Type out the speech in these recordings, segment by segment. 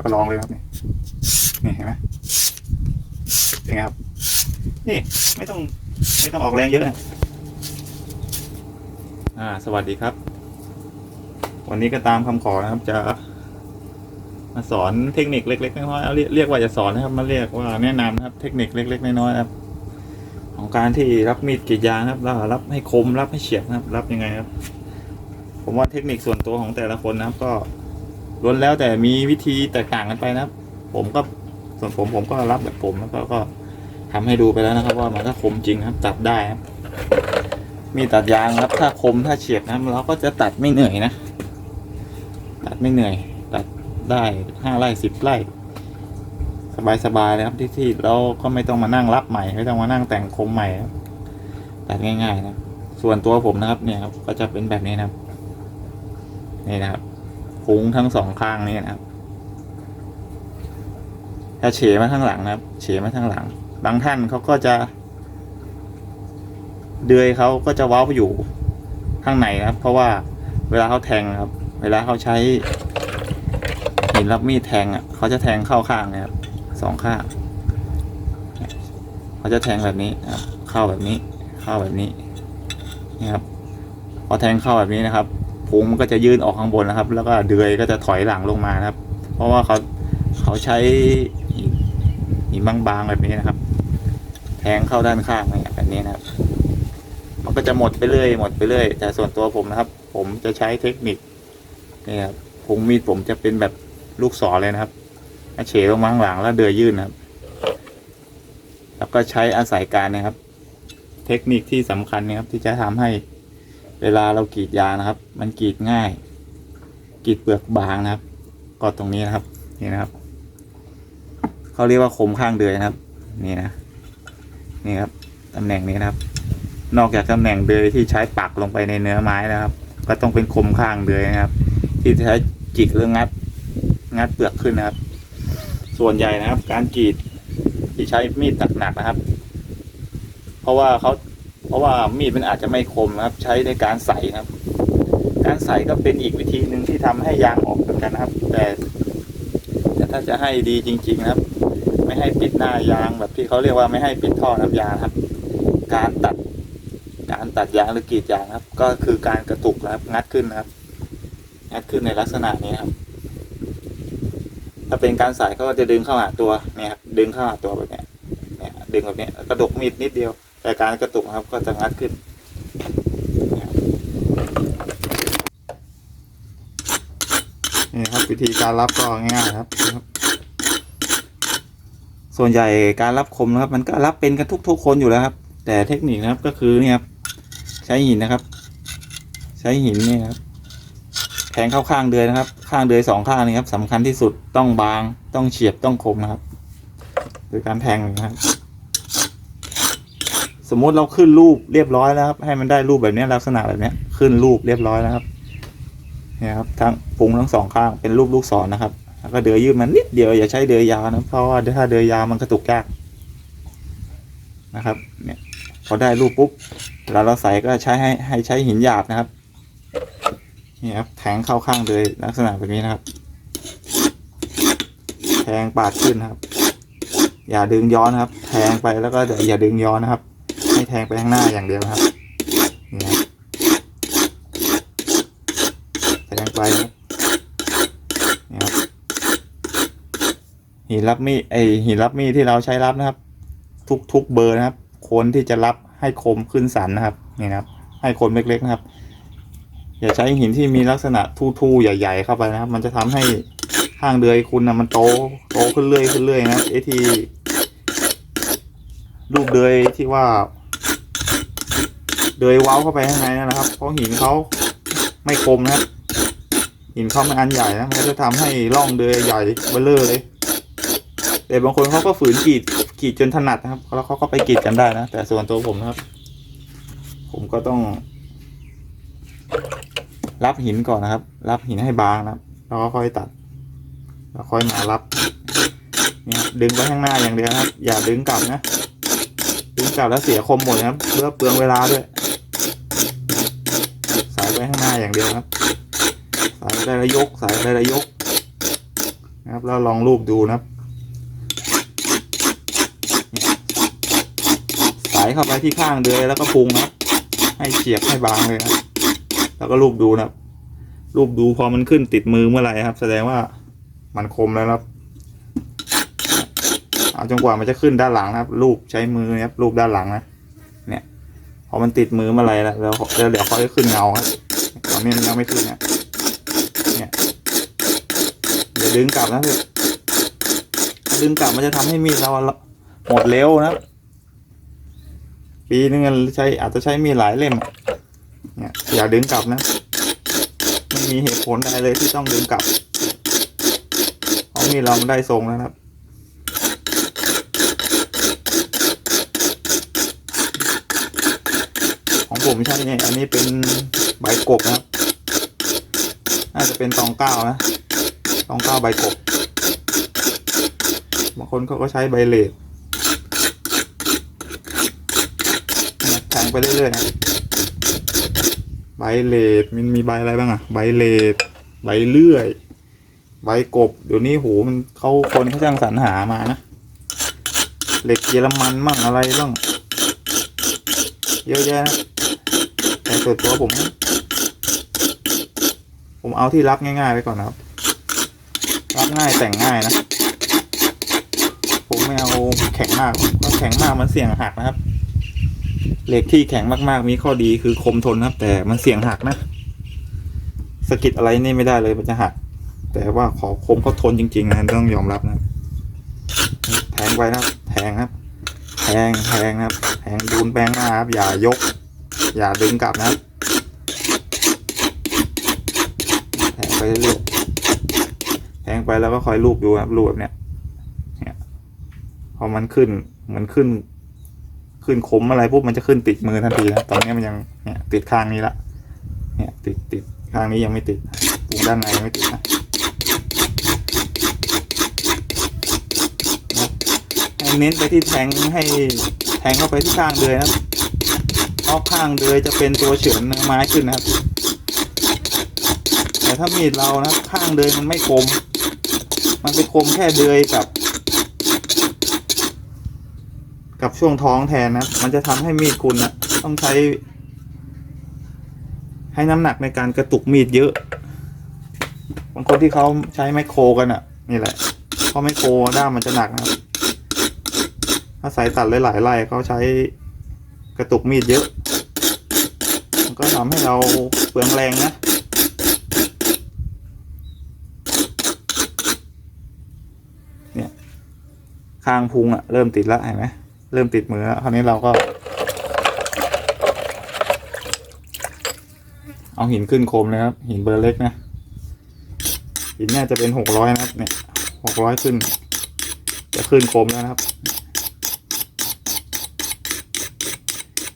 แล้วก็ลองเลยครับนี่นี่เห็นไหมเป็นไงครับ นี่ไม่ต้องไม่ต้องออกแรงเยอะนะอ่า สวัสดีครับ วันนี้ก็ตามคำขอนะครับจะมาสอนเทคนิคเล็กๆน้อยๆเรียกเรียกว่าจะสอนนะครับมาเรียกว่าแนะนำนะครับ เทคนิคเล็ก ๆน้อยๆนะครับ ของการที่รับมีดกรีดยางครับแล้วรับให้คมรับให้เฉียบนะครับ รับยังไงครับ ผมว่าเทคนิคส่วนตัวของแต่ละคนนะครับก็ ล้วนแล้วแต่มีวิธีแตกต่างกันไปนะครับ ผมก็ส่วนผมผมก็รับแบบผมแล้วก็ก็ทำให้ดูไปแล้วนะครับ ว่ามันก็คมจริงครับ ตัดได้ครับ มีตัดยางครับ ถ้าคมถ้าเฉียบนะครับเราก็จะตัดไม่เหนื่อยนะ ตัดไม่เหนื่อย ตัดได้ห้าไร่สิบไร่สบายๆเลยครับที่ที่เราก็ไม่ต้องมานั่งรับใหม่ ไม่ต้องมานั่งแต่งคมใหม่ครับตัดง่ายๆนะส่วนตัวผมนะครับเนี่ยครับก็จะเป็นแบบนี้นะครับ นี่นะครับ พุงทั้งสองข้างนี่นะครับถ้าเฉมาข้างหลังนะครับ เฉมาข้างหลัง บางท่านเขาก็จะ เดือยเขาก็จะว้าอยู่ข้างในนะครับ เพราะว่าเวลาเขาแทงครับ เวลาเขาใช้หินรับมีดแทงอะเขาจะแทงเข้าข้างนะครับสองข้างเขาจะแทงแบบนี้นะครับ เข้าแบบนี้ เข้าแบบนี้นี่ครับพอแทงเข้าแบบนี้นะครับ พุงมันก็จะยื่นออกข้างบนนะครับ แล้วก็เดือยก็จะถอยหลังลงมานะครับ เพราะว่าเขาเขาใช้หินบางๆแบบนี้นะครับ แทงเข้าด้านข้างเนี่ยแบบนี้นะครับ มันก็จะหมดไปเรื่อยหมดไปเรื่อยแต่ส่วนตัวผมนะครับ ผมจะใช้เทคนิคนี่ครับพุงมีดผมจะเป็นแบบลูกศรเลยนะครับเฉลงมาข้างหลังแล้วเดือยยื่นนะครับ แล้วก็ใช้อาศัยการนะครับ เทคนิคที่สำคัญนะครับที่จะทำให้ เวลาเรากรีดยางนะครับ มันกรีดง่ายกรีดเปลือกบางนะครับ ก็ตรงนี้นะครับ นี่นะครับเขาเรียกว่าคมข้างเดือยนะครับ นี่นะ นี่ครับตำแหน่งนี้นะครับ นอกจากตำแหน่งเดือยที่ใช้ปักลงไปในเนื้อไม้นะครับ ก็ต้องเป็นคมข้างเดือยนะครับ ที่ใช้จิกหรืองัด งัดเปลือกขึ้นนะครับ ส่วนใหญ่นะครับ การกรีดที่ใช้มีดหนักๆนะครับ เพราะว่าเขา เพราะว่ามีดมันอาจจะไม่คมนะครับ ใช้ในการใส่ครับ การใส่ก็เป็นอีกวิธีหนึ่งที่ทำให้ยางออกเหมือนกันนะครับ แต่แต่ถ้าจะให้ดีจริง ๆนะครับ ไม่ให้ปิดหน้ายางแบบที่เขาเรียกว่าไม่ให้ปิดท่อน้ำยางครับ การตัด การตัดยางหรือกรีดยางครับ ก็คือการกระตุกนะครับงัดขึ้นนะครับงัดขึ้นในลักษณะนี้ครับ ถ้าเป็นการใส่ก็จะดึงเข้าหาตัวเนี่ยครับดึงเข้าหาตัวแบบนี้เนี่ยดึงแบบนี้กระดกมีดนิดเดียว แต่การกระตุกครับก็จะงัดขึ้น นี่ครับวิธีการรับก็ง่ายๆครับนะครับ ส่วนใหญ่การรับคมนะครับ มันก็รับเป็นกันทุกๆคนอยู่แล้วครับ แต่เทคนิคนะครับก็คือเนี่ยครับใช้หินนะครับ ใช้หินนี่ครับแทงเข้าข้างเดือยนะครับ ข้างเดือยสองข้างนี้ครับสำคัญที่สุดต้องบางต้องเฉียบต้องคมนะครับโดยการแทงนะครับ สมมติเราขึ้นรูปเรียบร้อยแล้วครับ ให้มันได้รูปแบบนี้ลักษณะแบบนี้ขึ้นรูปเรียบร้อยแล้วครับเนี่ยครับทั้งพุงทั้งสองข้างเป็นรูปลูกศรนะครับแล้วก็เดือยยืดมันนิดเดียวอย่าใช้เดือยยาวนะเพราะว่าถ้าเดือยยาวมันกระตุกยากนะครับ เนี่ยพอได้รูปปุ๊บเวลาเราใส่ก็ใช้ให้ให้ใช้หินหยาบนะครับนี่ครับแทงเข้าข้างเลยลักษณะแบบนี้นะครับแทงปาดขึ้นครับ อย่าดึงย้อนนะครับ แทงไปแล้วก็อย่าดึงย้อนนะครับ ให้แทงไปข้างหน้าอย่างเดียวครับนี่ครับแทงไปนี่ครับหินรับมีดไอหินรับมีดที่เราใช้รับนะครับ ทุกทุกเบอร์นะครับคนที่จะรับให้คมขึ้นสันนะครับนี่นะครับ ให้คมเล็กๆนะครับ อย่าใช้หินที่มีลักษณะทู่ๆใหญ่ ๆ เข้าไปนะครับ มันจะทำให้ข้างเดือยคุณนะมันโตโตขึ้นเรื่อยขึ้นเรื่อยนะไอที่รูปเดือยที่ว่า เดือยเว้าเข้าไปข้างในนะครับ เพราะหินเขาไม่คมนะครับ หินเขาไมันอันใหญ่นะมันก็จะทำให้ร่องเดือยใหญ่เบ้อเร่อเลย แต่บางคนเขาก็ฝืนกรีดกรีดจนถนัดนะครับ แล้วเขาก็ไปกรีดกันได้นะ แต่ส่วนตัวผมนะครับ ผมก็ต้อง รับหินก่อนนะครับ รับหินให้บางนะครับ แล้วก็ค่อยตัด แล้วค่อยมารับนี่ครับดึงไปข้างหน้าอย่างเดียวนะครับ อย่าดึงกลับนะดึงกลับแล้วเสียคมหมดนะครับเพื่อเปลืองเวลาด้วยายไปข้างหน้าอย่างเดียวครับ สายได้แล้วยกสายได้แล้วยกนะครับแล้วลองรูปดูนะครับ สายเข้าไปที่ข้างเดือยแล้วก็พุงนะให้เฉียบให้บางเลยนะแล้วก็รูปดูนะครับ รูปดูพอมันขึ้นติดมือเมื่อไหร่ครับ แสดงว่ามันคมแล้วครับเอาจนกว่ามันจะขึ้นด้านหลังนะครับ รูปใช้มือนะครับรูปด้านหลังนะ เนี่ย พอมันติดมือเมื่อไหร่แล้วแล้วแล้วเดี๋ยวค่อยขึ้นเงาครับ ตอนนี้มันยังไม่ขึ้นนะเนี่ยเดี๋ยวดึงกลับนะพี่ดึงกลับมันจะทำให้มีดเราหมดเร็วนะปีนึงใช้อาจจะใช้มีหลายเล่มเนี่ยอย่าดึงกลับนะไม่มีเหตุผลอะไรเลยที่ต้องดึงกลับเพราะมีดเรามันได้ทรงแล้วนะครับของผมใช่เนี่ยอันนี้เป็นใบกบนะครับ น่าจะเป็นตองเก้านะตองเก้าใบกบบางคนเขาก็ใช้ใบเหลดแทงไปเรื่อยๆนะใบเหลดมันมีใบอะไรบ้างอะใบเหลดใบเลื่อย ใบกบ เดี๋ยวนี้โหมันเขาคนเขาจ้างสรรหามานะ เหล็กเยอรมันมั่งอะไรบ้างเยอะแยะนะแต่ส่วนตัวผม ผมเอาที่รับง่ายๆไปก่อนนะครับ รับง่ายแต่งง่ายนะ ผมไม่เอาแข็งมากเพราะแข็งมากมันเสี่ยงหักนะครับ เหล็กที่แข็งมากๆ มีข้อดีคือคมทนนะครับ แต่มันเสี่ยงหักนะสกิดอะไรนี่ไม่ได้เลยมันจะหัก แต่ว่าขอคมเขาทนจริง ๆ นะต้องยอมรับนะ แทงไปนะแทงครับ แทงแทงนะครับ แทงดูนแปลงหน้าครับ อย่ายก อย่าดึงกลับนะครับ แทง ไปเรื่อยๆแทงไปแล้วก็คอยลูบดูครับลูบแบบเนี้ยเนี่ยพอมันขึ้นเหมือนขึ้น ขึ้นคมอะไรปุ๊บมันจะขึ้นติดมือทันทีนะตอนนี้มันยังเนี่ยติดข้างนี้ละเนี่ยติดติดข้างนี้ยังไม่ติดปุ่มด้านในยังไม่ติดนะเน้นไปที่แทงให้แทงเข้าไปที่ข้างเดือยนะครับเพราะข้างเดือยจะเป็นตัวเฉือนเนื้อไม้ขึ้นนะครับ แต่ถ้ามีดเรานะข้างเดยมันไม่คม มันไปคมแค่เดยกับ กับช่วงท้องแทนนะมันจะทำให้มีดคุณนะต้องใช้ ให้น้ำหนักในการกระตุกมีดเยอะบางคนที่เขาใช้ไมโครกันอะ่ะ นี่แหละเพราะไมโครด้ามมันจะหนักนะถ้าสายตัดหลายๆไล่เขาใช้กระตุกมีดเยอะ มันก็ทำให้เราเปลืองแรงนะ เนี่ย ข้างพุงอะเริ่มติดแล้วเห็นไหมเริ่มติดมือแล้วคราวนี้เราก็ เอาหินขึ้นโคมเลยครับ หินเบอร์เล็กนะหินน่าจะเป็นหกร้อยนะครับเนี่ยหกร้อยขึ้น จะขึ้นโคมแล้วนะครับ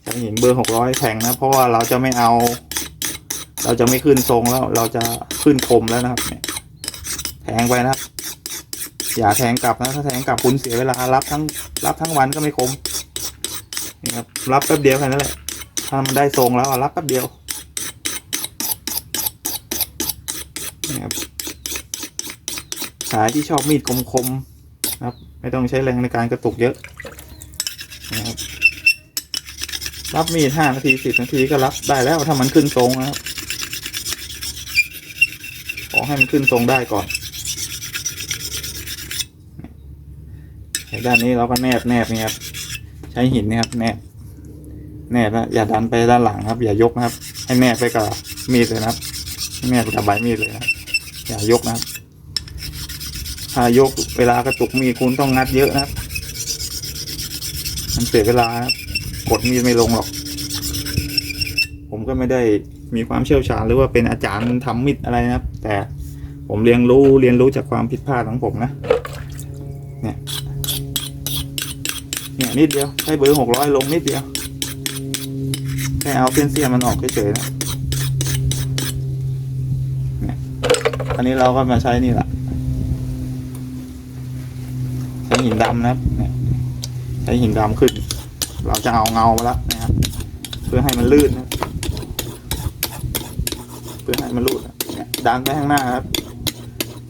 ใช้หินเบอร์หกร้อยแข็งนะเพราะว่าเราจะไม่เอา เราจะไม่ขึ้นทรงแล้ว เราจะขึ้นคมแล้วนะครับเนี่ยแทงไปนะครับ อย่าแทงกลับนะถ้าแทงกลับคุณเสียเวลารับทั้งรับทั้งวันก็ไม่คมนี่ครับรับแป๊บเดียวแค่นั้นแหละถ้ามันได้ทรงแล้วรับแป๊บเดียวนี่ครับสายที่ชอบมีดคมๆนะครับ ไม่ต้องใช้แรงในการกระตุกเยอะนะครับรับมีดห้านาทีสิบนาทีก็รับได้แล้วถ้ามันขึ้นทรงนะครับขอให้มันขึ้นทรงได้ก่อน ด้านนี้เราก็แนบแนบนี่ครับใช้หินนี่ครับแนบแนบนะอย่าดันไปด้านหลังครับ อย่ายกนะครับ ให้แนบไปกับมีดเลยนะครับแนบไปกับใบมีดเลยนะอย่ายกนะครับถ้ายกเวลากระตุกมีดคุณต้องงัดเยอะนะครับ มันเสียเวลานะครับกดมีดไม่ลงหรอก ผมก็ไม่ได้มีความเชี่ยวชาญหรือว่าเป็นอาจารย์ทำมีดอะไรนะครับ แต่ผมเรียนรู้เรียนรู้จากความผิดพลาดของผมนะ นิดเดียวใช้เบอร์หกร้อยลงนิดเดียว แค่เอาเส้นเสี้ยมันออกเฉยๆนะอันนี้เราก็มาใช้นี่แหละใช้หินดำนะครับใช้หินดำขึ้น เราจะเอาเงามาแล้วนะครับ เพื่อให้มันลื่นนะเพื่อให้มันลื่นะเนี่ยดันไปข้างหน้าครับ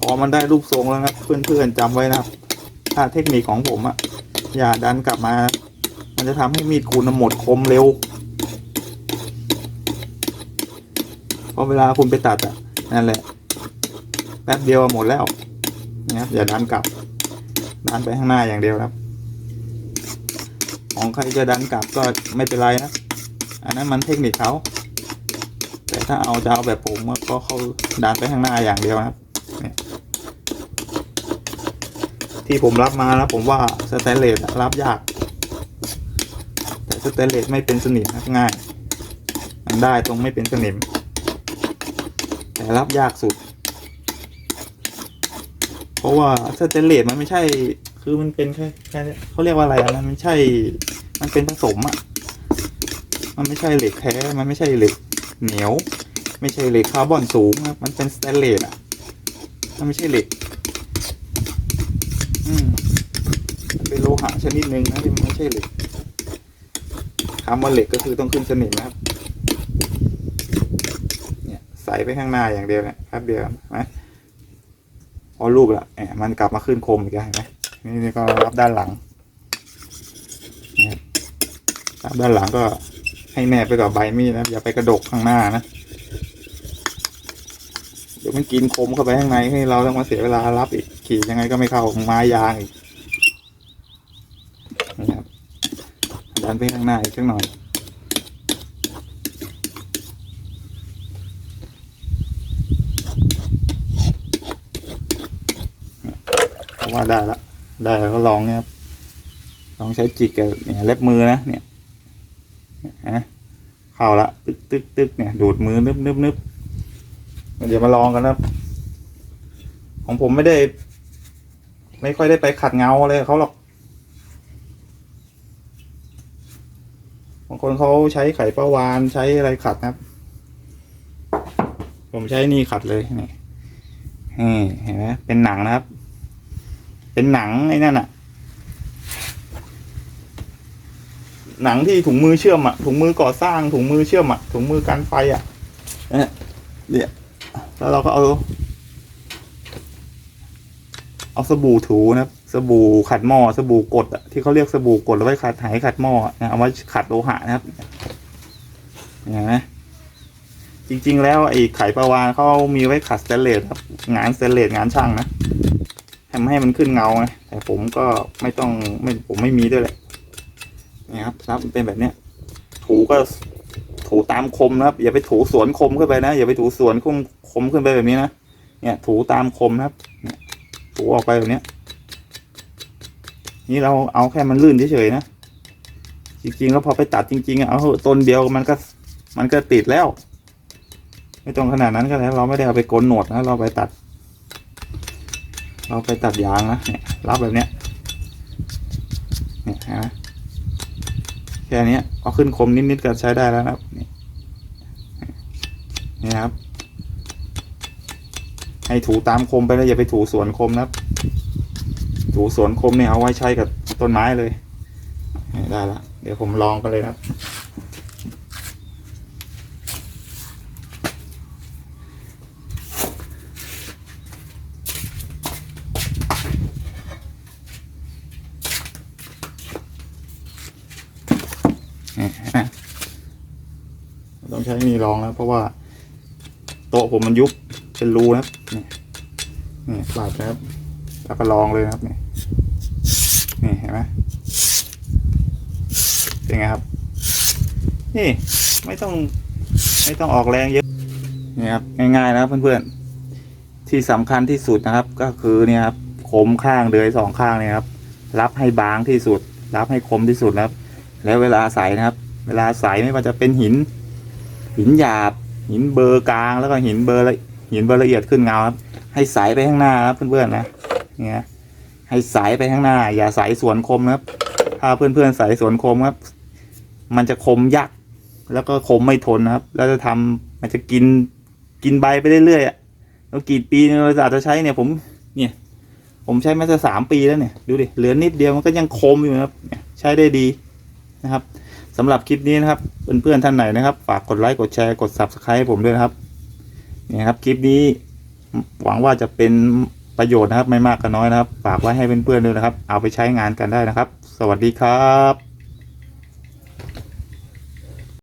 พอมันได้รูปทรงแล้วนะครับเพื่อนๆจำไว้นะครับ ถ้าเทคนิคของผมอะ อย่าดันกลับมา มันจะทำให้มีดคุณหมดคมเร็วเพราะเวลาคุณไปตัดอะนั่นแหละแป๊บเดียวหมดแล้วนะครับอย่าดันกลับ ดันไปข้างหน้าอย่างเดียวครับ ของใครจะดันกลับก็ไม่เป็นไรนะ อันนั้นมันเทคนิคเขา แต่ถ้าเอาจะเอาแบบผมก็เขาดันไปข้างหน้าอย่างเดียวครับเนี่ย ที่ผมรับมาแล้วผมว่าสแตนเลสรับยาก แต่สแตนเลสไม่เป็นสนิมนะง่ายมันได้ตรงไม่เป็นสนิม แต่รับยากสุด เพราะว่าสแตนเลสมันไม่ใช่ คือมันเป็นแค่แค่เขาเรียกว่าอะไรอะมันไม่ใช่ มันเป็นผสมอะมันไม่ใช่เหล็กแท้ มันไม่ใช่เหล็กเหนียว ไม่ใช่เหล็กคาร์บอนสูงครับ มันเป็นสแตนเลสอะมันไม่ใช่เหล็ก อืมเป็นโลหะชนิดหนึ่งนะที่ไม่ใช่เหล็กคำว่าเหล็กก็คือต้องขึ้นสนิมนะครับ เนี่ยใส่ไปข้างหน้าอย่างเดียวเนี่ยแป๊บเดียวนไหมพอรูปละแหมมันกลับมาขึ้นคมอีกแล้วเห็นไหมนี่ก็รับด้านหลังรับด้านหลังก็ให้แนบไปกับใบมีดนะอย่าไปกระดกข้างหน้านะ มันกินคมเข้าไปข้างในให้เราต้องมาเสียเวลารับอีกขี่ยังไงก็ไม่เข้าไม้ยางอีกนี่ครับดันไปข้างหน้าอีกสักหน่อยเพราะว่าได้ละได้แล้วก็ลองนี่ยครับลองใช้จิกกับเนี่ยเล็บมือนะเนี่ยเนี่ยฮะเข้าละตึกตึกตึกเนี่ยดูดมือนึบนึบนึบ เดี๋ยวมาลองกันนะครับของผมไม่ได้ ไม่ค่อยได้ไปขัดเงาเลยเขาหรอก บางคนเขาใช้ไข่ปลาวานใช้อะไรขัดนะครับ ผมใช้นี่ขัดเลยนี่นี่เห็นไหมเป็นหนังนะครับ เป็นหนังไอ้นั่นอะหนังที่ถุงมือเชื่อมอะถุงมือก่อสร้างถุงมือเชื่อมอะถุงมือกันไฟอะเนี่ยเนี่ย แล้วเราก็เอา เอาสบู่ถูนะครับ สบู่ขัดหม้อสบู่กดอะที่เขาเรียกสบู่กดเอาไว้ขัดไหขัดหม้ออะเอาไว้ขัดโลหะนะครับเห็นไหมจริง ๆ แล้วไอ้ไขปลาวานเขามีไว้ขัดสเตนเลสครับ งานสเตนเลสงานช่างนะทำให้มันขึ้นเงาไงแต่ผมก็ไม่ต้องไม่ผมไม่มีด้วยแหละนี่ครับครับเป็นแบบเนี้ยถูก็ ถูตามคมนะครับ อย่าไปถูสวนคมขึ้นไปนะ อย่าไปถูสวนคมคมขึ้นไปแบบนี้นะ เนี่ยถูตามคมนะครับ เนี่ยถูออกไปแบบนี้นี่เราเอาแค่มันลื่นเฉยๆนะ จริงๆ แล้วพอไปตัดจริงๆเอาต้นเดียวมันก็มันก็ติดแล้ว ไม่ต้องขนาดนั้นก็แล้ว เราไม่ได้เอาไปโกนหนวดนะ เราไปตัด เราไปตัดยางนะเนี่ยรับแบบเนี้ยเนี่ยเห็นไหมแค่นี้ยเอขึ้นคมนิดๆก็ใช้ได้แล้วนะครับ นะครับ ให้ถูตามคมไปแล้วอย่าไปถูสวนคมนะครับ ถูสวนคมเนี่ยเอาไว้ใช้กับต้นไม้เลย ได้ละ เดี๋ยวผมลองกันเลยครับ ต้องใช้นี่รองแล้วเพราะว่า โต๊ะผมมันยุบเป็นรูนะครับนี่นี่ปาดนะครับแล้วก็ลองเลยนะครับนี่นี่เห็นไหมเป็นไงครับ นี่ไม่ต้องไม่ต้องออกแรงเยอะนี่ครับง่ายๆนะครับเพื่อนๆที่สำคัญที่สุดนะครับ ก็คือเนี่ยครับคมข้างเลยสองข้างเนี่ยครับ รับให้บางที่สุด รับให้คมที่สุดนะครับ แล้วเวลาใส่นะครับ เวลาใส่ไม่ว่าจะเป็นหิน หินหยาบ หินเบอร์กลางแล้วก็หินเบอร์ละหินเบอร์ละเอียดขึ้นเงาครับ ให้ใสไปข้างหน้าครับเพื่อนๆนะเนี่ยให้ใสไปข้างหน้า อย่าใส่สวนคมครับ ถ้าเพื่อนๆใส่สวนคมครับ มันจะคมยากแล้วก็คมไม่ทนนะครับ แล้วจะทำมันจะกินกินใบไปเรื่อยๆอะแล้วกี่ปีเราอาจจะใช้เนี่ยผมเนี่ย ผมใช้มาจะสามปีแล้วเนี่ย ดูดิเหลือนิดเดียวมันก็ยังคมอยู่นะครับ ใช้ได้ดีนะครับ สำหรับคลิปนี้นะครับเพื่อนๆท่านไหนนะครับฝากกดไลค์กดแชร์กด subscribe ให้ผมด้วยนะครับนี่ครับคลิปนี้หวังว่าจะเป็นประโยชน์นะครับไม่มากก็น้อยนะครับ ฝากไว้ให้เพื่อนๆด้วยนะครับ เอาไปใช้งานกันได้นะครับ สวัสดีครับ